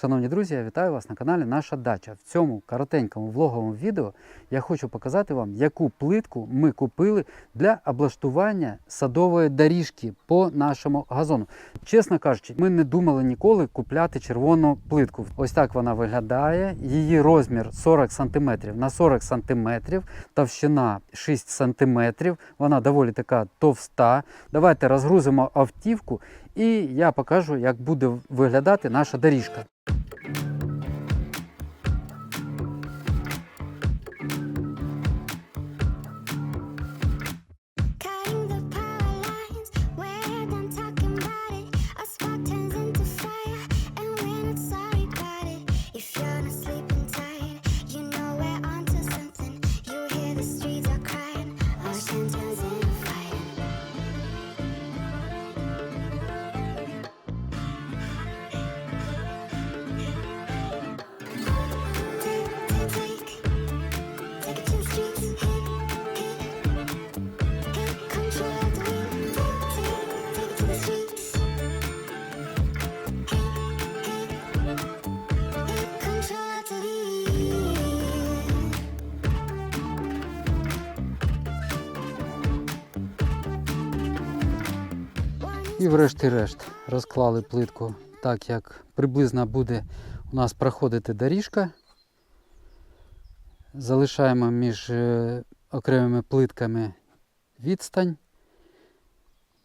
Шановні друзі, я вітаю вас на каналі Наша Дача. В цьому коротенькому влоговому відео я хочу показати вам, яку плитку ми купили для облаштування садової доріжки по нашому газону. Чесно кажучи, ми не думали ніколи купляти червону плитку. Ось так вона виглядає. Її розмір 40 см на 40 см, товщина 6 см. Вона доволі така товста. Давайте розгрузимо автівку і я покажу, як буде виглядати наша доріжка. you І врешті-решт розклали плитку так, як приблизно буде у нас проходити доріжка. Залишаємо між е, окремими плитками відстань.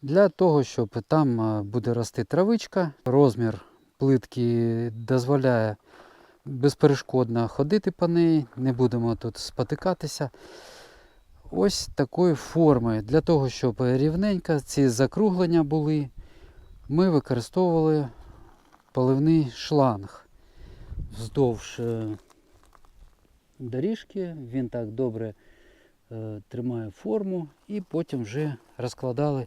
Для того, щоб там е, буде рости травичка, розмір плитки дозволяє безперешкодно ходити по неї, не будемо тут спотикатися. Ось такої форми. Для того, щоб рівненько ці закруглення були, ми використовували поливний шланг вздовж е, доріжки. Він так добре е, тримає форму і потім вже розкладали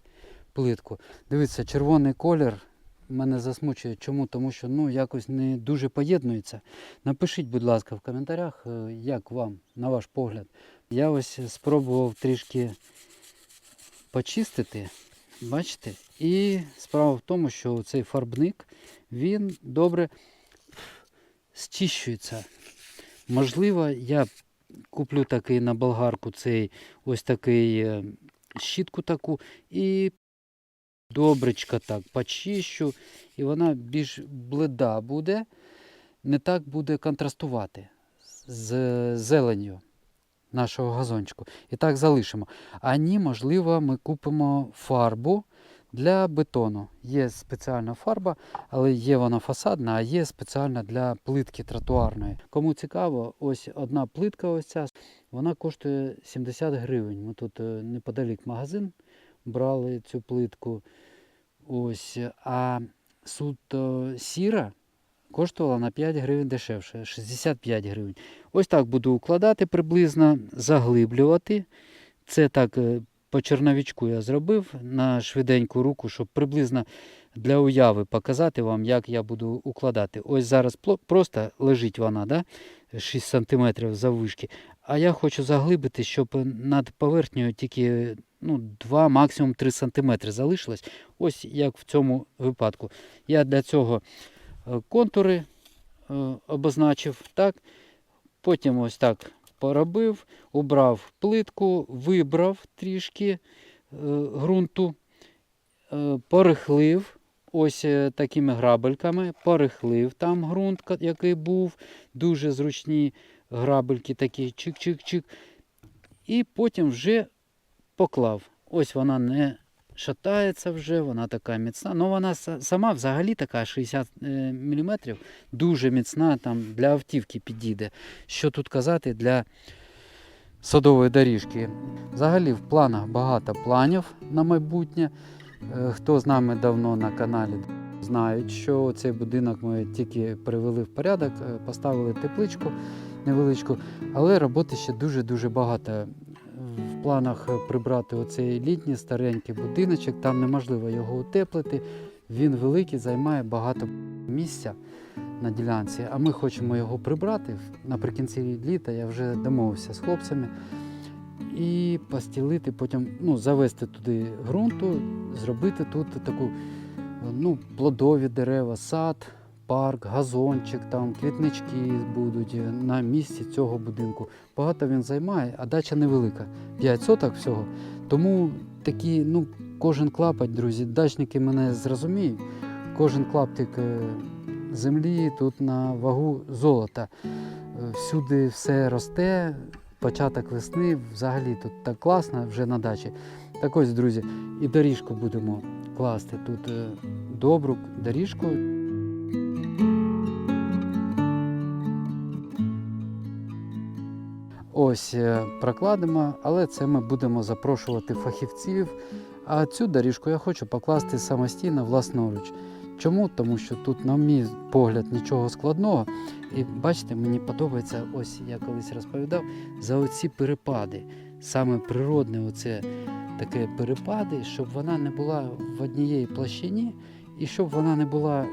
плитку. Дивіться, червоний колір мене засмучує. Чому? Тому що ну, якось не дуже поєднується. Напишіть, будь ласка, в коментарях, е, як вам, на ваш погляд. Я ось спробував трішки почистити, бачите? І справа в тому, що цей фарбник він добре зчищується. Можливо, я куплю такий на болгарку цей ось такий е, щітку таку і добречко так почищу, і вона більш блида буде, не так буде контрастувати з зеленню нашого газончику. І так залишимо. А ні, можливо, ми купимо фарбу для бетону. Є спеціальна фарба, але є вона фасадна, а є спеціальна для плитки тротуарної. Кому цікаво, ось одна плитка, ось ця, вона коштує 70 гривень. Ми тут е, неподалік магазин брали цю плитку. Ось, а суто сіра коштувала на 5 гривень дешевше, 65 гривень. Ось так буду укладати приблизно, заглиблювати. Це так е, по черновичку я зробив на швиденьку руку, щоб приблизно для уяви показати вам, як я буду укладати. Ось зараз просто лежить вона, да? 6 см заввишки. А я хочу заглибити, щоб над поверхнею тільки ну, 2, максимум 3 см залишилось. Ось як в цьому випадку. Я для цього контури е, обозначив. Так? Потім ось так поробив, убрав плитку, вибрав трішки е, ґрунту, е, порихлив ось е, такими грабельками, порихлив там ґрунт, який був, дуже зручні грабельки такі, чик-чик-чик. І потім вже поклав. Ось вона не шатається вже, вона така міцна. Ну вона сама взагалі така 60 мм, дуже міцна, там для автівки підійде. Що тут казати для садової доріжки. Взагалі в планах багато планів на майбутнє. Е, Хто з нами давно на каналі, знають, що цей будинок ми тільки привели в порядок, е, поставили тепличку невеличку, але роботи ще дуже-дуже багато. В планах е, прибрати оцей літній старенький будиночок, там неможливо його утеплити. Він великий, займає багато місця на ділянці, а ми хочемо його прибрати наприкінці літа. Я вже домовився з хлопцями. І постілити, потім ну, завести туди ґрунту, зробити тут таку ну, плодові дерева, сад, парк, газончик, там квітнички будуть е, на місці цього будинку. Багато він займає, а дача невелика. 5 соток всього. Тому такі, ну, кожен клапоть, друзі, дачники мене зрозуміють. Кожен клаптик е, землі тут на вагу золота. Е, Всюди все росте, початок весни, взагалі тут так класно вже на дачі. Так ось, друзі, і доріжку будемо класти. Тут добру доріжку. Ось е, прокладемо, але це ми будемо запрошувати фахівців. А цю доріжку я хочу покласти самостійно власноруч. Чому? Тому що тут, на мій погляд, нічого складного. І бачите, мені подобається, ось я колись розповідав, за оці перепади. Саме природне, оце таке перепади, щоб вона не була в однієї площині і щоб вона не була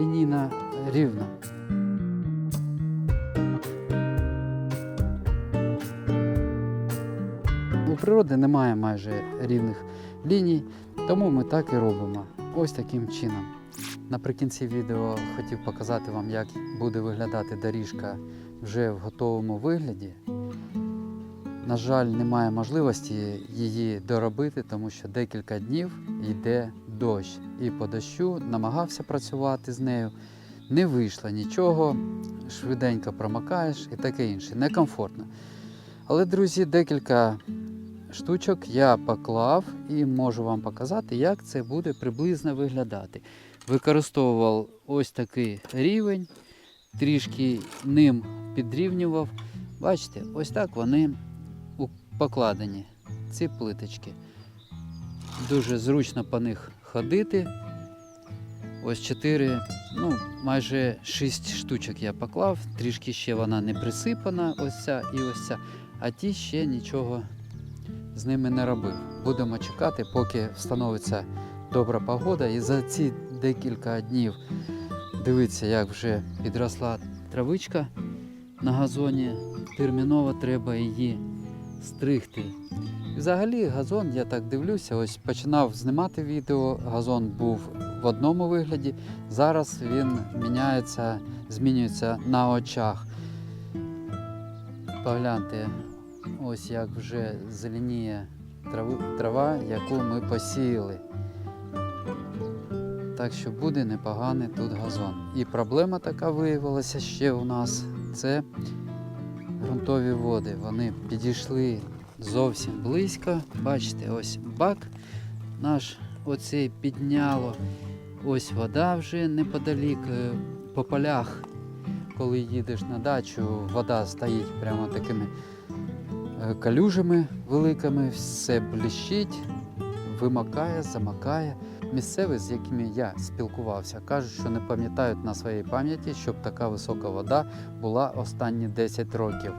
лінійна рівна. У природи немає майже рівних ліній, тому ми так і робимо. Ось таким чином. Наприкінці відео хотів показати вам, як буде виглядати доріжка вже в готовому вигляді. На жаль, немає можливості її доробити, тому що декілька днів йде дощ. І по дощу намагався працювати з нею. Не вийшло нічого, швиденько промокаєш і таке інше. Некомфортно. Але, друзі, декілька штучок я поклав і можу вам показати, як це буде приблизно виглядати. Використовував ось такий рівень, трішки ним підрівнював. Бачите, ось так вони покладені, ці плиточки. Дуже зручно по них ходити. Ось 4, ну, майже 6 штучок я поклав, трішки ще вона не присипана, ось ця і ось ця, а ті ще нічого з ними не робив. Будемо чекати, поки встановиться добра погода. І за ці декілька днів дивіться, як вже підросла травичка на газоні. Терміново треба її стригти. Взагалі газон, я так дивлюся, ось починав знімати відео, газон був в одному вигляді, зараз він міняється, змінюється на очах. Погляньте, ось як вже зеленіє трава, яку ми посіяли. Так що буде непоганий тут газон. І проблема така виявилася ще у нас це ґрунтові води. Вони підійшли зовсім близько. Бачите, ось бак наш оцей підняло. Ось вода вже неподалік е, по полях. Коли їдеш на дачу, вода стоїть прямо такими е, калюжами великими, все блищить, вимакає, замакає. Місцеві, з якими я спілкувався, кажуть, що не пам'ятають на своїй пам'яті, щоб така висока вода була останні 10 років.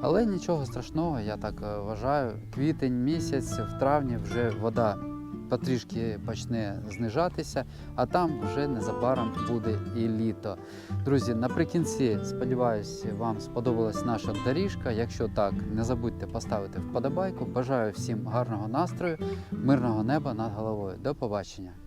Але нічого страшного, я так е, вважаю. Квітень місяць, в травні вже вода потрішки почне знижатися, а там вже незабаром буде і літо. Друзі, наприкінці сподіваюся, вам сподобалась наша доріжка. Якщо так, не забудьте поставити вподобайку. Бажаю всім гарного настрою, мирного неба над головою. До побачення!